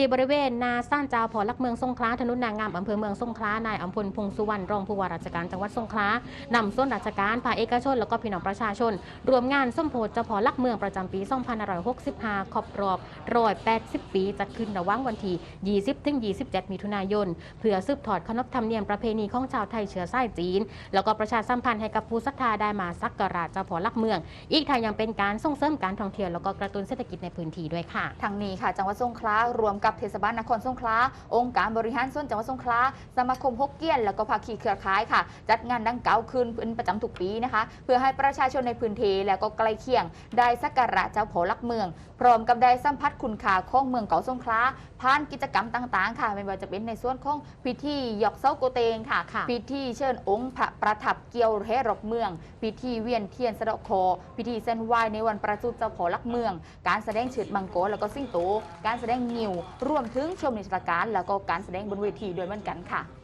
ที่บริเวณนาซ่านเจ้าพอลักเมืองสงขลาถนนนางงามอำเภอเมืองสงขลานายอัมพลพงษ์สุวรรณรองผู้ว่าราชการจังหวัดสงขลานำส่วนราชการภาคเอกชน แล้วก็พี่น้องประชาชน รวมงานส้มโพธิ์เจ้าพอลักเมืองประจำปี2565ครบรอบ180ปีจัดขึ้นระหว่างวันที่ 20ถึง27 มิถุนายน เพื่อสืบทอดขนบธรรมเนียมประเพณีของชาวไทยเชื้อสายจีน แล้วก็ประชาสัมพันธ์ให้กับผู้ศรัทธาได้มาสักการะเจ้าพอลักเมือง อีกทางยังเป็นการส่งเสริมการท่องเที่ยวแล้วก็กระตุ้นเศรษฐกิจในพื้นที่ด้วยค่ะทางนี้ค่ะ จังหวัดสงขลารวมกับเทศบาลนครสงขลาองค์การบริหารส่วนจังหวัดสงขลาสมาคมฮกเกี้ยน แล้วก็ภาคีเครือข่ายค่ะ จัดงานดังเก่าคืนเป็นประจำทุกปีนะคะ เพื่อให้ประชาชนในพื้นที่แล้วก็ใกล้เคียง ได้สักการะเจ้าโผลักเมือง พร้อมกับได้สัมผัสคุณค่าของเมืองเก่าสงขลาผ่านกิจกรรมต่างๆ ค่ะไม่ว่าจะเป็นในส่วนของพิธีหยอกเซาโกเตงค่ะค่ะพิธีเชิญองค์พระประทับเกี่ยวแห่รอบเมือง พิธีเวียนเทียนสะเดาะคอพิธีเส้นไหว้ในวันประสูติเจ้าพ่อลักเมือง การแสดงเฉิดมังกรแล้วก็ซิ่งโตการแสดงงิวรวมถึงชมนิทรรศการแล้วก็การแสดงบนเวทีด้วยเหมือนกันค่ะ